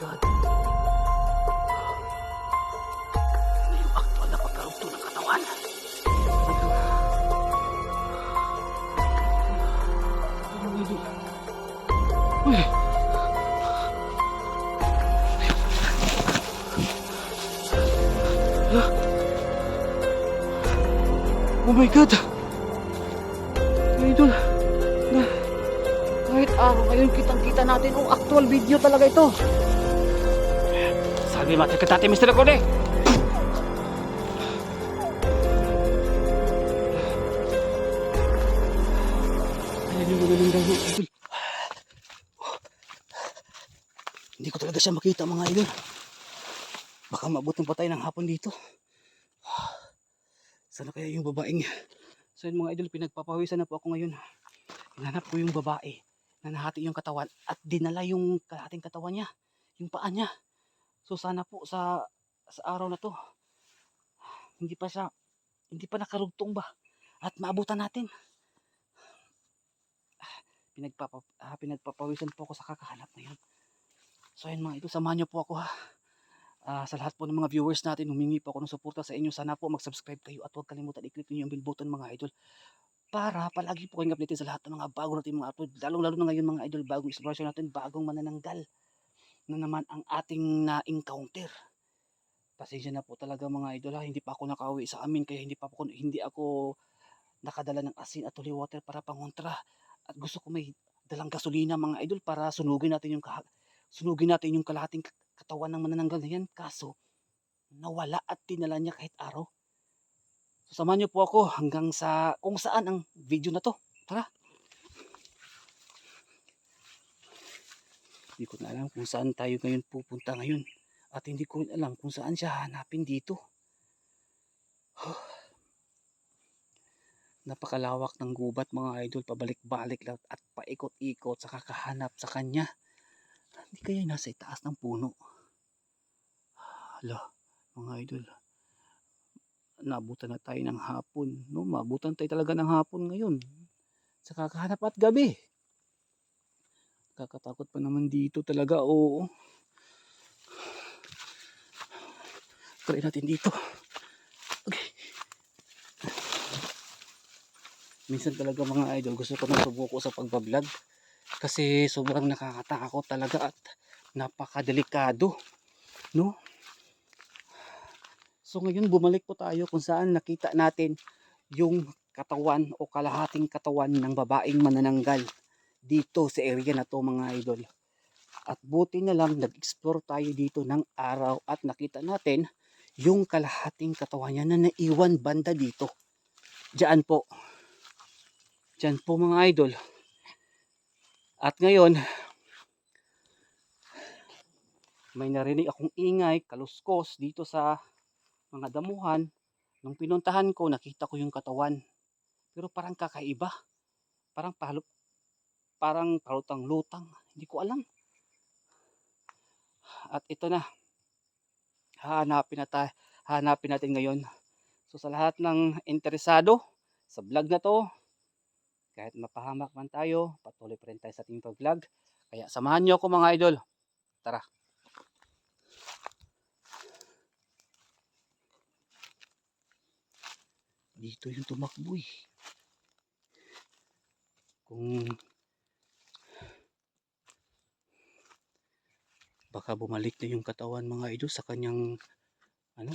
God. Ano yung actual na pagkarugtong ng katawan? Ano! Ah! Oh my God! Idol! Kahit araw ngayon kitang-kita natin ang actual video talaga ito. Sabi mati ka tati, Mr. Kode! Ay, yung magaling daw yung idol. Hindi ko talaga siya makita mga idol. Baka mabutin pa tayo ng hapon dito. Sana kaya yung babaeng So yun mga idol, pinagpapawisan na po ako ngayon. Hinanap ko yung babae na nahati yung katawan at dinala yung kalahating katawan niya, yung paa niya. So sana po sa sa araw na to, hindi pa siya, hindi pa nakarugtong ba? At maabutan natin. Pinagpapa, ah, pinagpapawisan po ako sa kakahanap na yun. So ayun mga idol, samahan niyo po ako ha. Ah, sa lahat po ng mga viewers natin, humingi po ako ng suporta sa inyo. Sana po mag-subscribe kayo at huwag kalimutan i-click niyo yung bell button mga idol. Para palagi po kayong updated sa lahat ng mga bago natin mga upload. Lalong-lalo na ngayon mga idol, bagong exploration natin, bagong manananggal na naman ang ating na-encounter. Pasensya na po talaga mga idol hindi pa ako nakauwi sa amin kaya hindi pa ako, hindi ako nakadala ng asin at holy water para pangontra. At gusto ko may dalang gasolina mga idol para sunugin natin yung sunugin natin yung kalahating katawan ng manananggal na yan. Kaso, nawala at tinala niya kahit araw. So, samahan niyo po ako hanggang sa kung saan ang video na to. Tara. Hindi ko na alam kung saan tayo ngayon pupunta ngayon. At hindi ko alam kung saan siya hanapin dito. Napakalawak ng gubat mga idol. Pabalik-balik lang at paikot-ikot sa kakahanap sa kanya. Hindi kaya nasa itaas ng puno. Hala, mga idol. Nabutan na tayo ng hapon. No? Mabutan tayo talaga ng hapon ngayon. Sa kakahanap at gabi. Kakatakot pa naman dito talaga. Oo. Try natin dito. Okay. Minsan talaga mga idol, gusto ko nang subuko sa pagbablog. Kasi sobrang nakakatakot talaga at napakadelikado. No? So ngayon bumalik po tayo kung saan nakita natin yung katawan o kalahating katawan ng babaeng manananggal dito sa area na to mga idol. At buti na lang nag-explore tayo dito ng araw at nakita natin yung kalahating katawan niya na naiwan banda dito. Diyan po. Diyan po mga idol. At ngayon, may narinig akong ingay, kaluskos dito sa mga damuhan. Nung pinuntahan ko, nakita ko yung katawan. Pero parang kakaiba. Parang parang palutang-lutang. Hindi ko alam. At ito na. Hahanapin, na tayo, hahanapin natin ngayon. So sa lahat ng interesado sa vlog na to, kahit mapahamak man tayo, patuloy pa rin tayo sa ating pag-vlog. Kaya samahan nyo ako mga idol. Tara. Dito yung tumakbo eh. Kung baka bumalik na yung katawan mga idol sa kanyang ano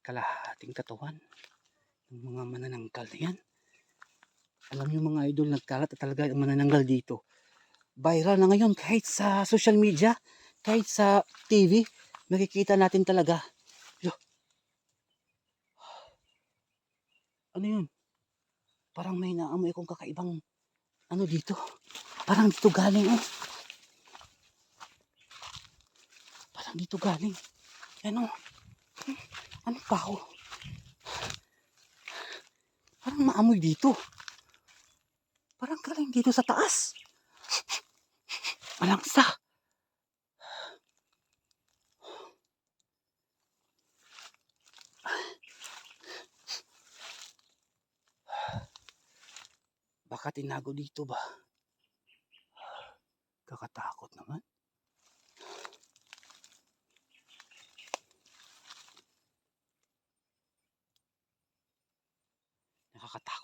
kalahating katawan ng mga manananggal na yan. Alam niyo mga idol, nagkalat na talaga ang manananggal dito. Viral na ngayon kahit sa social media, kahit sa TV, makikita natin talaga. Ano yun? Parang may naamoy akong kakaibang ano dito. Parang dito galing oh. Parang dito galing. Ano? Ano pa ako? Parang maamoy dito. Parang galing dito sa taas. Malangsa. Baka tinago dito ba? Kakatakot naman.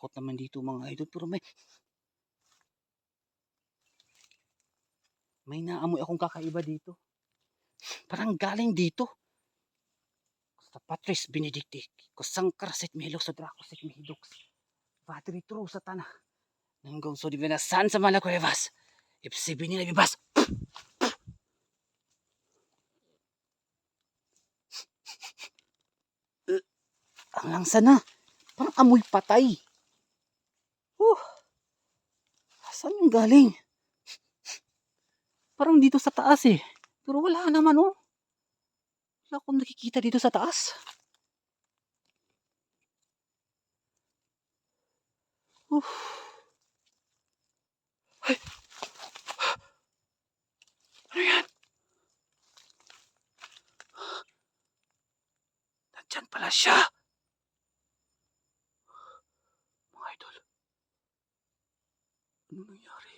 Nakakatakot naman dito mga idol. Pero may... May naamoy akong kakaiba dito. Parang galing dito. Sa Patris Benedicti. Kusang karasit mihilok sa Dracosit mihidok. Battery true sa tanah. Nanggang so di san sa mga kuevas. Ipsi binila bibas. Ang langsa na. Parang amoy patay. Uh. Saan yung galing? Parang dito sa taas eh. Pero wala naman oh. Wala akong nakikita dito sa taas. Uff. Ay. Ano yan? Nandyan pala siya. Mga idol. Ano nangyari?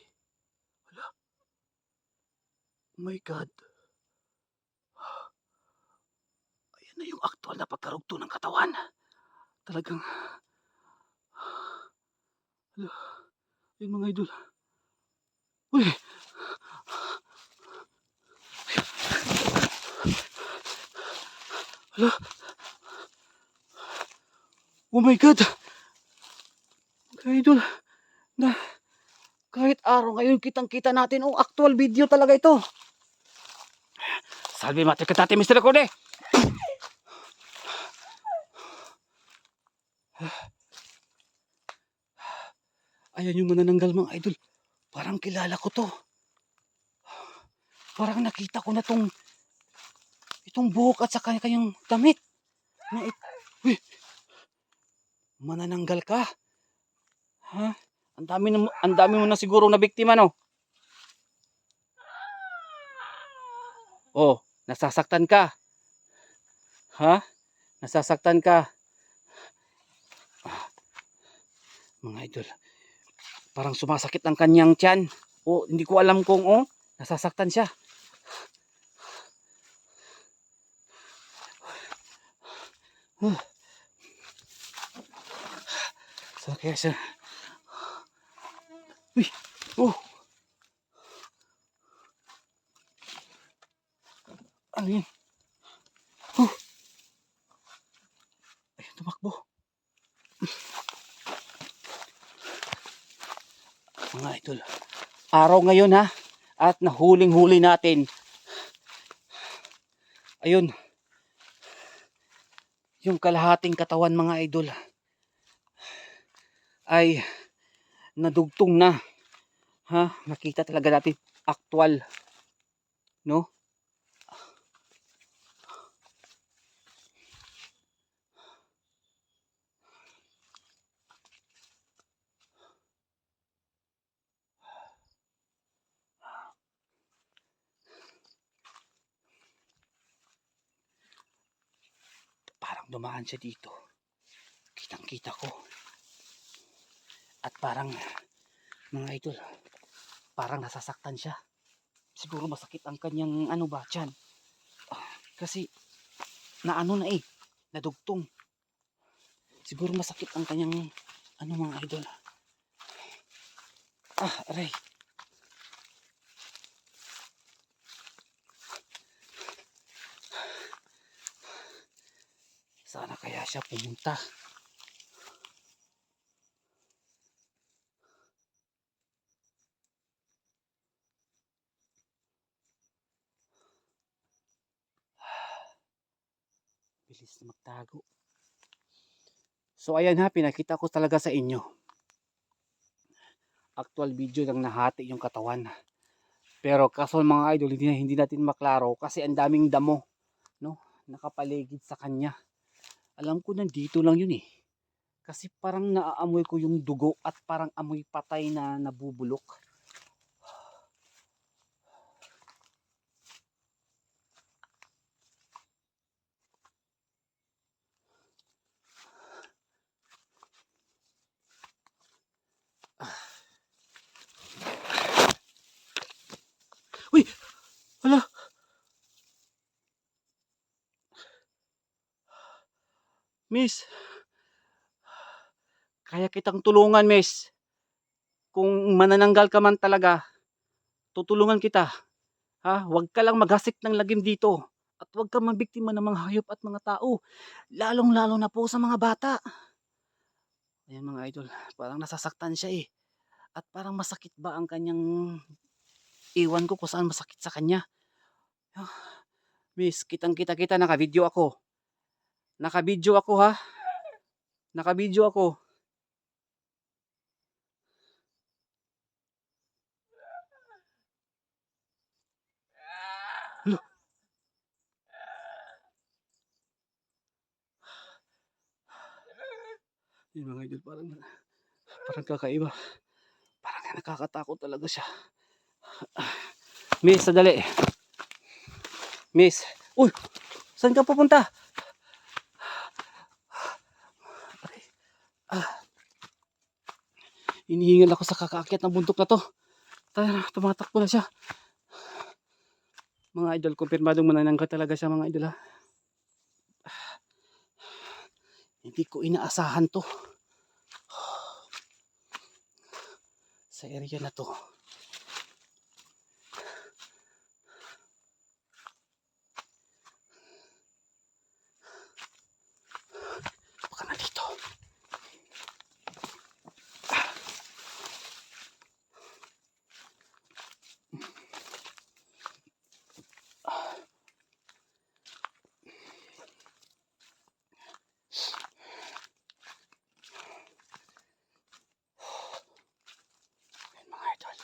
Wala. Oh my God. Ayan na yung aktual na pagkarugto ng katawan. Talagang... Hala. Ayun mga idol. Uy! Hala. Oh my God! Mga idol. Na, kahit araw ngayon kitang-kita natin, oh, actual video talaga ito. Salve mate katate Mr. Kode. Ayan yung manananggal mga idol. Parang kilala ko to. Parang nakita ko na tong itong buhok at saka kanyang damit. Na it, Uy! Manananggal ka? Ha? Ang dami, na, ang dami mo na siguro na biktima, no? Oh, nasasaktan ka. Ha? Nasasaktan ka. Mga idol, parang sumasakit ang kanyang tiyan. O, hindi ko alam kung, oh, nasasaktan siya. Huh. Saan kaya siya? Uy! Oh! Ano yun? Oh! Ayun, tumakbo. Mga idol, araw ngayon ha, at nahuling-huli natin. Ayun, yung kalahating katawan mga idol ay nadugtong na. Ha? Nakita talaga natin actual. No? Parang dumaan siya dito. Kitang kita ko. At parang mga idol, parang nasasaktan siya. Siguro masakit ang kanyang ano ba, tiyan. Ah, Kasi naano na eh, nadugtong. Siguro masakit ang kanyang ano mga idol. Ah, aray. Sana kaya siya pumunta. Bilis na magtago. So ayan ha, pinakita ko talaga sa inyo. Actual video lang nahati yung katawan. Pero kaso mga idol, hindi, hindi natin maklaro kasi ang daming damo no, nakapaligid sa kanya. Alam ko nandito lang yun eh. Kasi parang naaamoy ko yung dugo at parang amoy patay na nabubulok. Uy! Hala! Miss! Kaya kitang tulungan, miss. Kung manananggal ka man talaga, tutulungan kita. Ha? Huwag ka lang maghasik ng lagim dito. At huwag ka mabiktima ng mga hayop at mga tao. Lalong-lalo na po sa mga bata. Ayan mga idol, parang nasasaktan siya eh. At parang masakit ba ang kanyang... Iwan ko kung saan masakit sa kanya. Ah, Miss, kitang kita kita, naka-video ako. Naka-video ako ha. Naka-video ako. Lo. Yun mga idol, parang, parang kakaiba. Parang nakakatakot talaga siya. Miss, sadali. Miss, uy, saan ka pupunta? Aray. Ah. Inihingal ako sa kakaakyat ng bundok na to. Tayo na, tumatakbo na siya. Mga idol, kumpirmadong mananangka talaga siya mga idol ha. Hindi ko inaasahan to. Sa area na to. Baka nandito. Ayan, mga idol.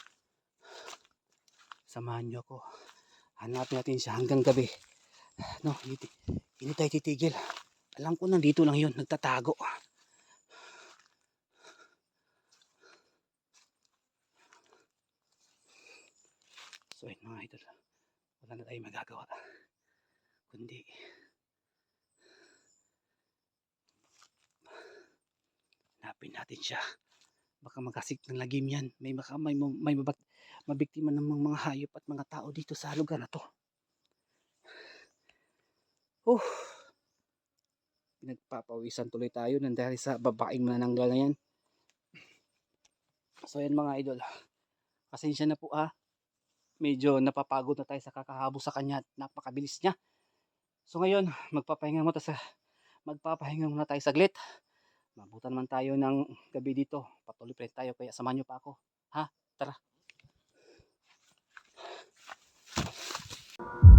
Samahan niyo ako. Hanapin natin siya hanggang gabi. No, hindi, tayo titigil. Alam ko nandito lang yun, nagtatago. So yun mga idol, wala na tayong magagawa. Kundi, hanapin natin siya. Baka magkasik ng lagim yan. May, baka may, may mabak, mabiktima ng mga, hayop at mga tao dito sa lugar na to. Oh, pinagpapawisan tuloy tayo nang dahil sa babaeng manananggal na yan. So yan mga idol. Pasensya na po ah. Medyo napapagod na tayo sa kakahabos sa kanya at napakabilis niya. So ngayon, magpapahinga muna sa magpapahinga muna tayo saglit. Mabutan man tayo ng gabi dito. Patuloy pa tayo kaya samahan niyo pa ako. Ha? Tara. you